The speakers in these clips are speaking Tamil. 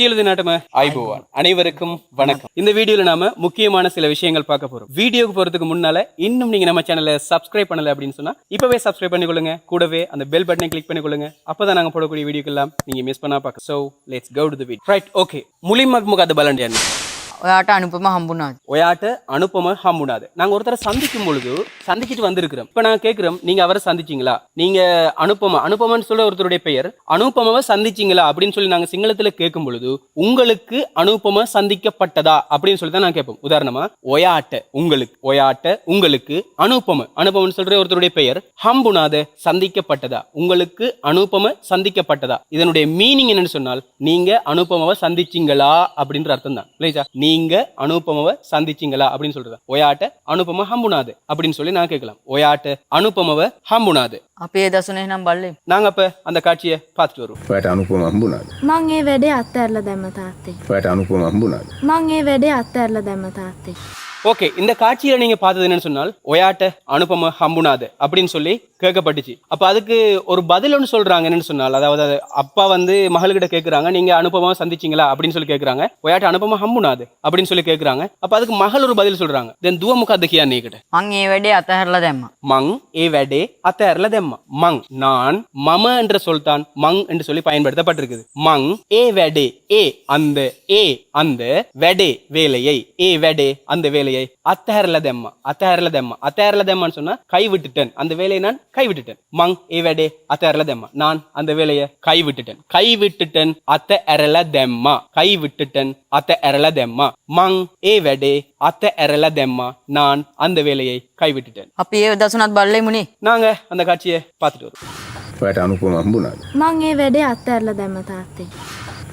சீலது நாட்டம ஆய்போவான் அனைவருக்கும் வணக்கம். இந்த வீடியோல நாம முக்கியமான சில விஷயங்கள் பார்க்க போறோம். வீடியோக்கு போறதுக்கு முன்னால இன்னும் நீங்க நம்ம சேனலை சப்ஸ்கிரைப் பண்ணல அப்படின்னு சொன்னா இப்பவே சப்ஸ்கிரைப் பண்ணிக்கொள்ளுங்க. கூடவே அந்த பெல் பட்டனை கிளிக் பண்ணிக்கொள்ளுங்க. அப்பதான் நாங்க போடக்கூடிய வீடியோக்கெல்லாம் நீங்க மிஸ் பண்ணா பார்க்க so let's go the video right okay முலிமக் முகாத பலண்டியான் ඔයාට අනුපම හම්බුණාද ஒயாட்ட அனுப்பம ஹம்முனாது நாங்க ஒருத்தரை சந்திக்கும் பொழுது சந்திச்சிட்டு வந்திருக்கிறோம் இப்ப நான் கேக்குறோம் நீங்க அவரை சந்திச்சீங்களா நீங்க அனுப்பம அனுப்பமன்னு சொல்ல ஒருத்தருடைய பெயர் அனுப்பமவை சந்திச்சீங்களா அப்படின்னு சொல்லி நாங்க சிங்களத்துல கேட்கும் பொழுது உங்களுக்கு அனுப்பம சந்திக்கப்பட்டதா அப்படின்னு சொல்லி தான் நான் கேட்போம் உதாரணமா ஒயாட்ட உங்களுக்கு ஒயாட்ட உங்களுக்கு அனுப்பம அனுப்பமன்னு சொல்ற ஒருத்தருடைய பெயர் ஹம்புனாத சந்திக்கப்பட்டதா உங்களுக்கு அனுப்பம சந்திக்கப்பட்டதா இதனுடைய மீனிங் என்னன்னு சொன்னால் நீங்க அனுப்பமவை சந்திச்சீங்களா அப்படின்ற அர்த்தம் தான் இல்லையா நீங்க அனுப்பமவை சந்திச்சீங்களா அப்படின்னு சொல்றதா ஒயாட்ட அனுப்பம ஹம்புனாது அப்படின்னு சொல்லி நான் கேட்கலாம் ஒயாட்ட அனுப்பமவை ஹம்புனாது අපේ දසුනේ නම් බල්ලේ நாங்க அப்ப அந்த காட்சியை பார்த்துட்டு வருவோம் ඔයට අනුපම හම්බුණාද මං ඒ වැඩේ අත්ඇරල දැම්ම තාත්තේ. ඔයට අනුපම හම්බුණාද මං ඒ වැඩේ අත්ඇරල දැම්ම තාත්තේ. ஓகே இந்த காட்சியில நீங்கள் பார்த்தது என்னன்னு சொன்னால் ஒயாட்ட அனுபம ஹம்புனாது அப்படின்னு சொல்லி கேட்கப்பட்டுச்சு. அப்போ அதுக்கு ஒரு பதில் ஒன்று சொல்கிறாங்க என்னன்னு சொன்னால் அதாவது அப்பா வந்து மகள்கிட்ட கேட்குறாங்க நீங்க அனுபவம் சந்திச்சிங்களா அப்படின்னு சொல்லி கேட்குறாங்க ஒயாட்ட அனுபம ஹம்புனாது அப்படின்னு சொல்லி கேட்குறாங்க அப்போ அதுக்கு மகள் ஒரு பதில் சொல்கிறாங்க தென் துவமுக தகியா நீக்கிட்ட மங் ஏ வெடே அத்தஹர்ல தெம்மா. மங் ஏ வெடே அத்தஹர்ல தெம்மா. மங் நான் மம என்ற சொல்தான் மங் என்று சொல்லி பயன்படுத்தப்பட்டிருக்குது. மங் ஏ வெடே ஏ அந்த ஏ அந்த வெடே வேலையை ஏ வெடே அந்த வேலையை வேலையை அத்தஹர்ல தெம்ம அத்தஹர்ல தெம்ம. அத்தஹர்ல தெம்மன்னு சொன்னா கை விட்டுட்டேன். அந்த வேலையை நான் கை விட்டுட்டேன். மங் இவடே அத்தஹர்ல தெம்ம. நான் அந்த வேலையை கை விட்டுட்டேன். கை விட்டுட்டேன் அத்த எரல தெம்மா. கை விட்டுட்டேன் அத்த எரல தெம்மா. மங் ஏவடே அத்த எரல தெம்மா. நான் அந்த வேலையை கை விட்டுட்டேன். அப்பயே தசுநாத் பல்லை முனி நாங்க அந்த காட்சியை பார்த்துட்டு வரோம். அனுபவம் மங்கே வேடே அத்தர்ல தெம்ம தாத்தே.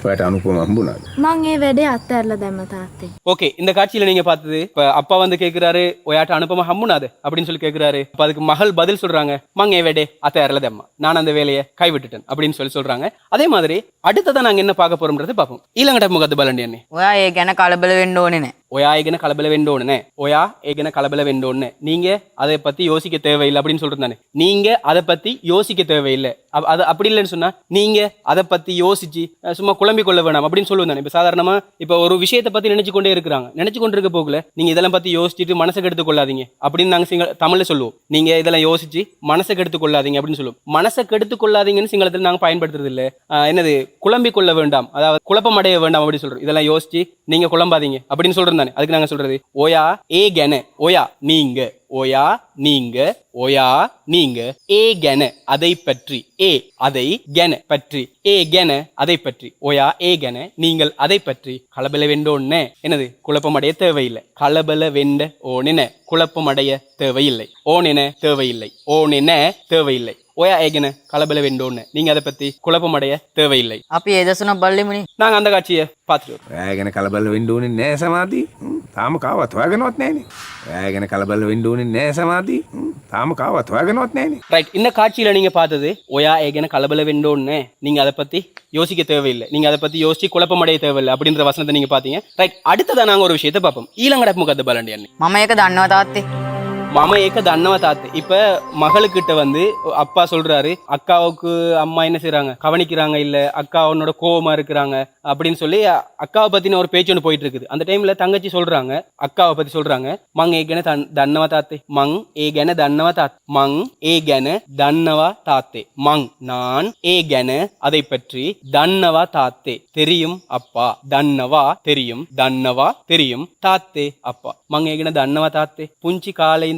ඔයට අනුපම හම්බුණාද මං ඒ වැඩේ අත්ඇරල දැම්ම තාත්තේ. ஓகே இந்த காட்சியில நீங்க பார்த்தது இப்ப அப்பா வந்து கேக்குறாரு ஒயாட்ட அனுப்பமா ஹம்முனாது அப்படின்னு சொல்லி கேக்குறாரு அப்ப அதுக்கு மகள் பதில் சொல்றாங்க மங்க வேடே அத்த அரலதம்மா நான் அந்த வேலையை கைவிட்டுட்டேன் அப்படின்னு சொல்லி சொல்றாங்க அதே மாதிரி அடுத்ததா நாங்க என்ன பார்க்க போறோம்ன்றது பார்ப்போம் ඊළඟට මොකද බලන්න යන්නේ ඔයා ඒ ගැන කලබල වෙන්න ඕනේ නෑ ஒயா ஏகன கலபல வேண்டோன்னு? ஒயா ஏகன கலபல வேண்டோன்னு. நீங்க அதை பத்தி யோசிக்க தேவையில்லை அப்படின்னு சொல்றது நீங்க அதை பத்தி யோசிக்க தேவையில்லை. அது அப்படி இல்லைன்னு சொன்னா நீங்க அதை பத்தி யோசிச்சு சும்மா குழம்பி கொள்ள வேணாம் அப்படின்னு சொல்லுவேன் தானே. இப்ப சாதாரணமா இப்ப ஒரு விஷயத்தை பத்தி நினைச்சு கொண்டே இருக்கிறாங்க. நினைச்சு கொண்டு இருக்க போகல நீங்க இதெல்லாம் பத்தி யோசிச்சுட்டு மனசை எடுத்துக் கொள்ளாதீங்க அப்படின்னு நாங்க சிங்கள தமிழ்ல சொல்லுவோம். நீங்க இதெல்லாம் யோசிச்சு மனசை கெடுத்து கொள்ளாதீங்க அப்படின்னு சொல்லுவோம். மனசை கெடுத்து கொள்ளாதீங்கன்னு சிங்களத்தில் நாங்க பயன்படுத்துறது இல்ல. என்னது குழம்பி கொள்ள வேண்டாம். அதாவது குழப்பம் அடைய வேண்டாம் அப்படின்னு சொல்றோம். இதெல்லாம் யோசிச்சு நீங்க குழம்பாதீங்க அப்படின்னு தானே? அதுக்கு நாங்க சொல்றது ஓயா ஏ கென. ஓயா நீங்க. ஓயா நீங்க. ஓயா நீங்க. ஏ கென. அதை பற்றி. ஏ அதை கென. பற்றி. ஏ கென. அதை பற்றி. ஓயா ஏ கென. நீங்கள் அதை பற்றி. கலபல வேண்டோன்னு என்னது? குழப்பமடைய தேவையில்லை. கலபல வெண்ட ஓனென. குழப்பமடைய தேவையில்லை. ஓனென தேவையில்லை. ஓனென தேவையில்லை. ஓயா ஏகன கலபல வெண்டோன்னு நீங்க அதை பத்தி குழப்பமடைய தேவையில்லை අපි ඒ දසුනත් බල්ලේ මුණේ நாங்க அந்த காட்சியை பார்த்துட்டு வரோம் ඔයා ගැන කලබල වෙන්න ඕනේ නෑ සමාධී හ්ම්, තාම කාවත් හොයාගෙනවත් නෑනේ ඔයා ගැන කලබල වෙන්න ඕනේ නෑ සමාධී හ්ම්, තාම කාවත් හොයාගෙනවත් නෑනේ ரைட் இந்த காட்சியில நீங்க பார்த்தது ஒயா ஏகன கலபல வெண்டோன்னு நீங்க அதை பத்தி யோசிக்க தேவையில்லை நீங்க அதை பத்தி யோசிச்சு குழப்பமடைய தேவையில்லை அப்படின்ற வசனத்தை நீங்க பாத்தீங்க ரைட் அடுத்ததா நாங்க ஒரு விஷயத்தை பார்ப்போம் ஈழங்கடப்பு முகத்து பலண்டி அண்ணி මම ඒක දන්නවා තාත්තේ மாம ஏக்க தன்னவ தாத்து. இப்ப மகளுக்கிட்ட வந்து அப்பா சொல்றாரு அக்காவுக்கு அம்மா என்ன செய்யறாங்க கவனிக்கிறாங்க இல்ல அக்கா உன்னோட கோவமா இருக்கிறாங்க. அப்படின்னு சொல்லி அக்காவை பத்தின ஒரு பேச்சு ஒன்று போயிட்டு இருக்குது அந்த டைம்ல தங்கச்சி சொல்றாங்க அக்காவை பத்தி சொல்றாங்க மங் ஏகன தன் தன்னவ தாத்தே. மங் ஏ தன்னவ தாத் மங் ஏ கென தன்னவா தாத்தே. மங் நான் ஏ அதை பற்றி தன்னவா தாத்தே. தெரியும் அப்பா. தன்னவா தெரியும் தன்னவா தெரியும் தாத்தே அப்பா. மங் ஏகன தன்னவா தாத்தே. புஞ்சி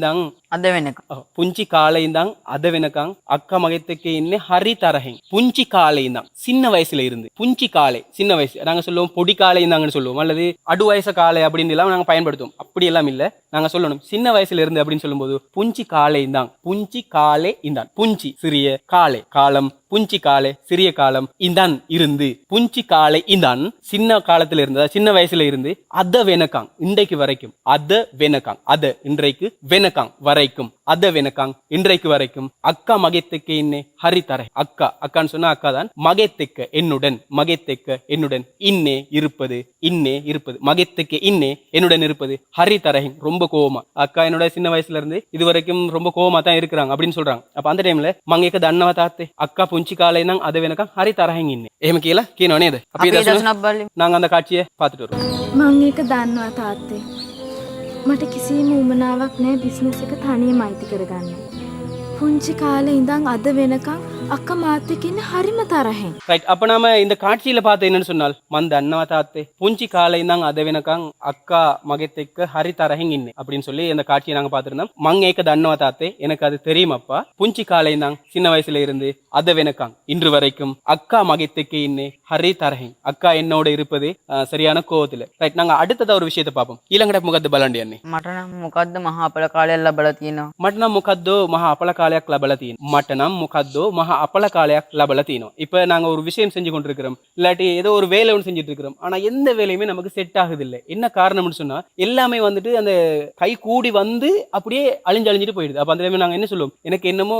காலைந்தாங் අද වෙනක ඔව්. පුංචි කාලේ ඉඳන් අද වෙනකන් අක්කා මගෙත් එක්ක ඉන්නේ හරි තරහින්. පුංචි කාලේ ඉඳන් சின்ன வயசுல இருந்து புஞ்சி காலை சின்ன வயசு நாங்க சொல்லுவோம் பொடி காலை இருந்தாங்கன்னு சொல்லுவோம் அல்லது அடு வயசு காலை அப்படின்னு எல்லாம் நாங்க பயன்படுத்துவோம் அப்படி எல்லாம் இல்ல நாங்க சொல்லணும் சின்ன வயசுல இருந்து அப்படின்னு சொல்லும்போது புஞ்சி காலை இந்தாங் புஞ்சி காலை இந்தான் புஞ்சி சிறிய காலை காலம் புஞ்சி காலை சிறிய காலம் இந்தான் இருந்து. புஞ்சி காலை இந்தான் சின்ன காலத்துல இருந்தா சின்ன வயசுல இருந்து அத வெனக்காங் இன்றைக்கு வரைக்கும். அத வெனக்காங் அத இன்றைக்கு வெனக்காங் வரைக்கும். அத வெனக்காங் இன்றைக்கு வரைக்கும். அக்கா மகைத்துக்கு இன்னே ஹரி தரை. அக்கா அக்கான்னு சொன்னா அக்கா தான். மகைத்துக்க என்னுடன் மகைத்துக்க என்னுடன் இன்னே இருப்பது இன்னே இருப்பது. மகைத்துக்கு இன்னே என்னுடன் இருப்பது ஹரி தரஹிங் ரொம்ப கோவமா. அக்கா என்னோட சின்ன வயசுல இருந்து இது வரைக்கும் ரொம்ப கோவமா தான் இருக்கிறாங்க அப்படின்னு சொல்றாங்க. அப்ப அந்த டைம்ல மங்கைக்கு தன்னவ தாத்தே அக்கா පුංචි කාලේ නම් අද වෙනකම් හරි තරහින් ඉන්නේ. එහෙම කියලා කියනව නේද? අපි දසුනක් බලමු. නං අඳ කච්චිය පතුරු. මම ඒක දන්නවා තාත්තේ. මට කිසිම උමනාවක් නැහැ බිස්නස් එක තනියම අයිති කරගන්න. පුංචි කාලේ ඉඳන් අද වෙනකම් அக்கா மாத்துக்கு ஹரிம தரஹேன் ரைட் அப்ப நாம இந்த காட்சியில பார்த்து என்னன்னு சொன்னால் மந்த அண்ணா தாத்தே புஞ்சி காலை நாங்க அத வேணக்காங் அக்கா மகத்தைக்கு ஹரி தரஹிங் இன்னே அப்படின்னு சொல்லி இந்த காட்சியை நாங்க பார்த்துருந்தோம். மங் ஏக்கது அண்ணா தாத்தே எனக்கு அது தெரியுமாப்பா. புஞ்சி காலை நாங் சின்ன வயசுல இருந்து அதை வேணக்காங் இன்று வரைக்கும் அக்கா மகத்தைக்கு இன்னே ஹரி தரஹிங் அக்கா என்னோட இருப்பது சரியான கோவத்துல. ரைட் நாங்க அடுத்ததா ஒரு விஷயத்தை பார்ப்போம். இலங்கட முகத்து பலாண்டி அண்ணே. மட்டணம் முகத்து மகா அப்பல காலையில் பலத்தீனா? மட்டணம் முகத்து மகா அப்பல காலையாக பலத்தீன்? மட்டணம் முகத்து மகா அப்பல காலையாக லபல தீனும் இப்போ நாங்கள் ஒரு விஷயம் செஞ்சு கொண்டிருக்கிறோம். இல்லாட்டி ஏதோ ஒரு வேலை ஒன்று செஞ்சுட்டு இருக்கிறோம். எந்த வேலையுமே நமக்கு செட் ஆகுது இல்லை என்ன காரணம்னு சொன்னால் எல்லாமே வந்துட்டு அந்த கை கூடி வந்து அப்படியே அழிஞ்சு அழிஞ்சிட்டு போயிடுது. அப்போ அந்த டைம் நாங்கள் என்ன சொல்லுவோம்? எனக்கு என்னமோ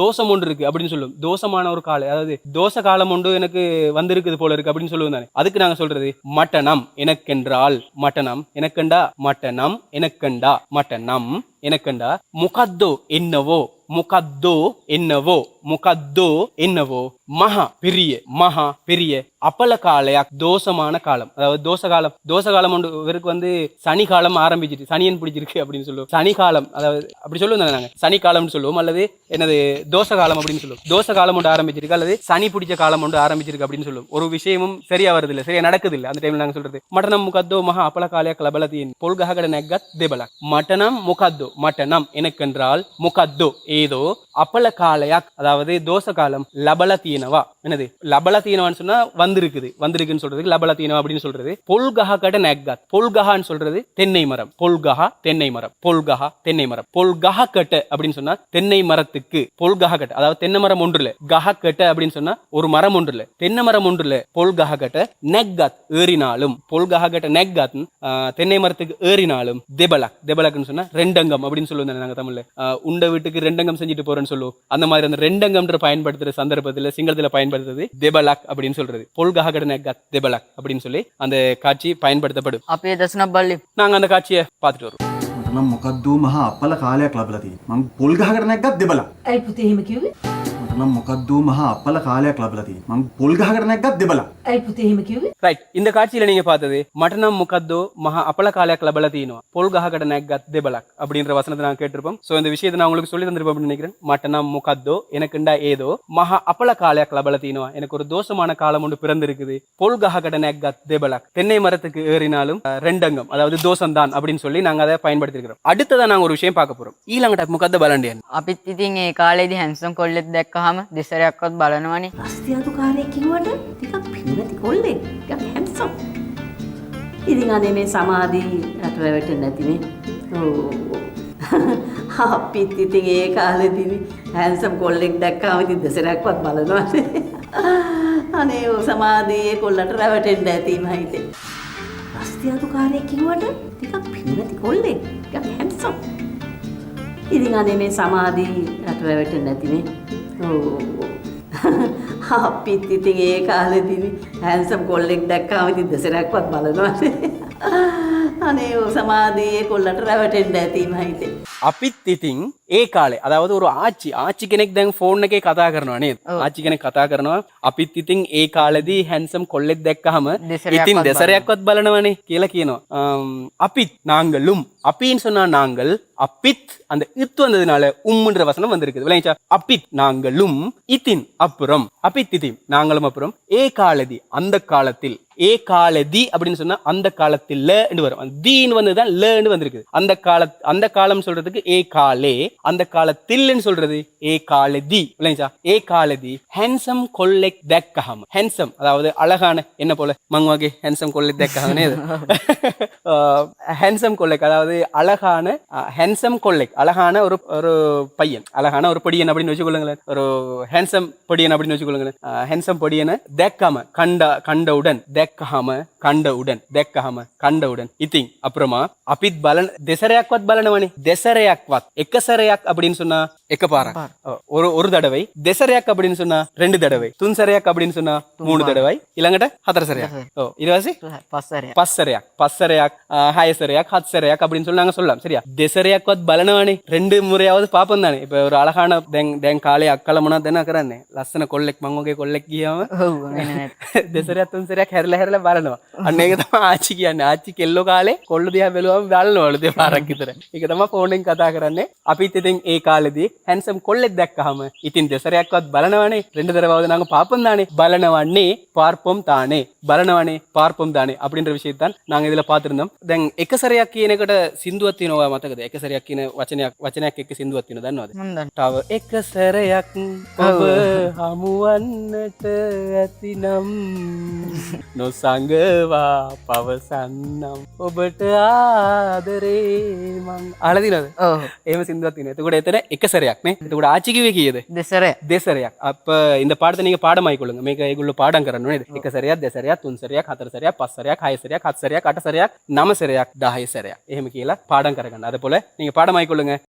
தோஷம் ஒன்று இருக்கு அப்படின்னு சொல்லுவோம். தோஷமான ஒரு காலை அதாவது தோச காலம் ஒன்று எனக்கு வந்திருக்குது போல இருக்கு அப்படின்னு சொல்லுவோம் தானே. அதுக்கு நாங்கள் சொல்றது மட்டனம் எனக்கென்றால் மட்டனம் எனக்கண்டா? மட்டனம் எனக்கண்டா? மட்டனம் எனக்கண்டா? முகத்தோ என்னவோ? මොකද්දෝ එන්නවෝ? මොකද්දෝ එන්නවෝ? மகா பெரிய மகா பெரிய அப்பல காலையா தோஷமான காலம். அதாவது தோச காலம் தோச காலம் ஒன்று இவருக்கு வந்து சனி காலம் ஆரம்பிச்சிட்டு சனியன் பிடிச்சிருக்கு அப்படின்னு சொல்லுவோம். சனி காலம் அதாவது அப்படி சொல்லுவோம் தானே நாங்கள் சனி காலம்னு சொல்லுவோம் அல்லது என்னது தோச காலம் அப்படின்னு சொல்லுவோம். தோச காலம் ஒன்று ஆரம்பிச்சிருக்கு அல்லது சனி பிடிச்ச காலம் ஒன்று ஆரம்பிச்சிருக்கு அப்படின்னு சொல்லுவோம். ஒரு விஷயமும் சரியா வருது இல்லை சரியா நடக்குது இல்லை அந்த டைம்ல நாங்கள் சொல்றது. மட்டனம் முகத்தோ மகா அப்பல காலையா கலபலத்தின் பொல்ககட நெகத் தேபலக். மட்டனம் முகத்தோ மட்டனம் எனக்கென்றால் முகத்தோ ஏதோ அப்பல காலையாக் அதாவது தோச காலம் லபலத்தின் லபலத்தீனவா? என்னது? லபலத்தீனவான்னு சொன்னா வந்திருக்குது. வந்திருக்குன்னு சொல்றதுக்கு லபலத்தீனவா அப்படின்னு சொல்றது. பொல்கஹா கட நெக்கத். பொல்கஹான்னு சொல்றது தென்னை மரம். பொல்கஹா தென்னை மரம். பொல்கஹா தென்னை மரம். பொல்கஹா கட்ட அப்படின்னு சொன்னா தென்னை மரத்துக்கு. பொல்கஹா கட்ட. அதாவது தென்னை மரம் ஒன்றுல கஹா கட்ட அப்படின்னு சொன்னா ஒரு மரம் ஒன்றுல தென்னை மரம் ஒன்றுல பொல்கஹா கட்ட நெக்காத் ஏறினாலும். பொல்கஹா கட்ட நெக்காத் தென்னை மரத்துக்கு ஏறினாலும் தெபலக். தெபலக்னு சொன்னா ரெண்டங்கம் அப்படின்னு சொல்லுவோம் நாங்க தமிழ்ல. உண்ட வீட்டுக்கு ரெண்டங்கம் செஞ்சுட்டு போறேன்னு சொல்லுவோம். அந்த மாதிரி அந்த ரெண்டங்கம்ன்ற பயன்படுத்துற சந்தர்ப்பத்தில் சந்தர்ப்பத்துல சிங்களத்துல பயன்படுத்துறது தெபலக் அப்படின்னு சொல்றது பொல்கஹ கட்ட நெக்கத் தெபலக் அப்படின்னு சொல்லி அந்த காட்சி பயன்படுத்தப்படும் අපේ දසුනත් බල්ලි நாங்க அந்த காட்சியை பார்த்துட்டு வருவோம் මට නම් මොකක්දෝ මහා අපල කාලයක් ලබලා තියෙන්නේ. මං පොල් ගහකට නැග්ගත් දෙබලක්. ඇයි පුතේ එහෙම කිව්වේ? මට නම් මොකක්දෝ මහා අපල කාලයක් ලබලා තියෙන්නේ. මං පොල් ගහකට නැග්ගත් දෙබලක්. ඇයි පුතේ එහෙම කිව්වේ? ரைட் இந்த காட்சியில நீங்க பார்த்தது மட்டனம் முகத்தோ மகா அப்பல காலையாக் லபல தீனோ பொல் கஹகட நெக்கத் தெபலக் அப்படின்ற வசனத்தை நான் கேட்டிருப்போம் சோ இந்த விஷயத்தை நான் உங்களுக்கு சொல்லி தந்திருப்பேன் அப்படின்னு நினைக்கிறேன் மட்டனம் முகத்தோ எனக்குண்டா ஏதோ மகா அப்பல காலையாக் லபல தீனோ எனக்கு ஒரு தோஷமான காலம் ஒன்று பிறந்திருக்குது பொல் கஹகட நெக்கத் தெபலக் தென்னை மரத்துக்கு ஏறினாலும் அஹ், ரெண்டங்கம் அதாவது தோஷம்தான் அப்படின்னு சொல்லி நாங்க அதை பயன்படுத்திருக்கிறோம் அடுத்ததா நாங்க ஒரு விஷயம் பார்க்க போறோம் ඊළඟට முகத்த பலண்டியன் අපිත් ඉතින් ඒ කාලේදී හැන්සම් කොල්ලෙක් දැක්කහම දෙසරයක්වත් බලනවනේ රස්තියාදු කාරයෙක් කිව්වට ටිකක් පින්නති කොල්ලෙක්. ටිකක් හැන්සම්. ඉතින් අනේ මේ සමාධි රට රැවටෙන්නේ නැතිනේ. ඔව්. අපිත් ඉතින් ඒ කාලෙදී හැන්සම් කොල්ලෙක් දැක්කම ඉතින් දෙසරයක්වත් බලනවානේ. අනේ ඔය සමාධියේ කොල්ලන්ට රැවටෙන්න ඇති මම හිතේ. රස්තියාදු කාරයෙක් කිව්වට ටිකක් පින්නති කොල්ලෙක්. ටිකක් හැන්සම්. ඉතින් අනේ මේ සමාධී රට රැවටෙන්නේ නැතිනේ. ඔව්. අපිත් ඉතින් ඒ කාලෙදී හැන්සම් කොල්ලෙක් දැක්කම ඉතින් දෙසරයක්වත් බලනවානේ. අනේ සමාධයේ කොල්ලට රැවටෙන්ඩ ඇතිීම හිතේ. අපිත් ඉතින් ඒ කාලේ අදවද ර ආච්චි ආච්චි කෙනෙක් දැන් ෆෝර්න එක කතා කරනවානේ ආච්චි කෙනෙක් කතා කරනවා අපිත් ඉතින් ඒ කාලදී හැන්සම් කොල්ලෙක් දැක්කහම ඉතින් දෙසරයක්වත් බලනවනේ කියලා කියනවා අපිත් நாங்களும் அப்படின்னு சொன்னா நாங்கள் அப்பித் அந்த இத்து வந்ததுனால உம்முன்ற வசனம் வந்திருக்குது விளையாச்சா அப்பித் நாங்களும் இத்தின் அப்புறம் அப்பித் இத்தின் நாங்களும் அப்புறம் ஏ காலதி அந்த காலத்தில் ஏ காலதி அப்படின்னு சொன்னா அந்த காலத்தில் வரும். அந்த தீன்னு வந்ததுதான் லேன்னு வந்திருக்கு அந்த கால அந்த காலம் சொல்றதுக்கு ஏ காலே அந்த காலத்தில்னு சொல்றது? ஏ காலதி இல்லைங்களா? ஏ காலதி ஹேண்ட்ஸம் கொல்லைக் தெக்கஹம் ஹேண்ட்ஸம் அதாவது அழகான என்ன போல? மங்குவாகே ஹேண்ட்ஸம் கொல்லைக் தெக்கஹம் ஹேண்ட்ஸம் கொல்லைக் அதாவது அழகான ஹேண்ட்ஸம் கொல்லைக் அழகான ஒரு ஒரு பையன். அழகான ஒரு பொடியன் அப்படின்னு வச்சுக்கொள்ளுங்களேன். ஒரு ஹேண்ட்ஸம் பொடியன் அப்படின்னு வச்சுக்கொள்ளுங்களேன். ஹேண்ட்ஸம் பொடியனை தேக்காம கண்ட கண்டவுடன் தேக்க දැක්කහම කණ්ඩ උඩන්. දැක්කහම කණ්ඩ උඩන්. ඉතින් அப்புறமா අපිත් බලන දෙසරයක්වත් බලනවනේ. දෙසරයක්වත්. එකසරයක් அப்படின்னு சொன்னா එකපාරක්. ஒரு ஒரு தடவை දෙසරයක් அப்படின்னு சொன்னா ரெண்டு தடவை තුන් සරයක් அப்படின்னு சொன்னா மூணு தடவை ඊළඟට හතර සරයක්. ඔව්. ඊට පස්සේ? පස් සරයක්. පස් සරයක්. පස් සරයක් හය சரையாக் ஹத் சரையாக் அப்படின்னு சொல்லி நாங்க சொல்லலாம் சரியா திசரையாக்குவது பலனவானே ரெண்டு முறையாவது பாப்பம் தானே இப்ப ஒரு அழகான தேங் தேங் காலை தானே அக்கறானே லஸ்ஸன கொள்ளைக்கு மங்கோகே கொள்ளைக்கு திசரையா துன் சரியா கேரள හැරල බලනවා. අන්න එක තම ආචි කියන්න. ආච්චි කෙල්ලො කාලේ කොල්ලු දිය බැලුවම දල්ලවලද පාරක්කිතර එක තම ෆෝනෙන් කතා කරන්න. අපිත් ඉතින් ඒ කාලෙදී හැන්සම් කොල්ලෙක් දැක්කහම ඉතින් දෙසරයක්වත් බලනවනේ. රෙඩ දරවද නඟ පාපන්දානේ බලනවන්නේ පාර්පොම් තානේ. බලනවනේ පාර්පොම් දානේ අපිට විශේතන් නං ඉදල පාතරනම් දැන් එකසරයක් කියනකට සිින්දුවත් තිනවා මතකද? එකසරයක් කියන වචනයක් වචනයක් එක සිින්දුවත් තින දන්නවද? ටව එක සරයක් ඔබ හමුවන්නට ඇතිනම්. නො නොසඟවා පවසන්නම් ඔබට ආදරේ මං අලදිනද ඔව් ඒම සිින්දුවත් තින එතකොට එතන එක සැරයක් නේ එතකොට ආචිකිවේ කියද දෙසරය දෙසරයක් අප இந்த பாடத்தை நீங்க பாடமாய்க்கொள்ளுங்க මේක ඒගොල්ලෝ පාඩම් කරන්න නේද එක සැරයක් දෙසරයක් තුන් සැරයක් හතර සැරයක් පස් සැරයක් හය සැරයක් හත් සැරයක් අට සැරයක් නම සැරයක් 10 සැරයක් එහෙම කියලා පාඩම් කරගන්න අද போல நீங்க பாடமாய்க்கொள்ளுங்க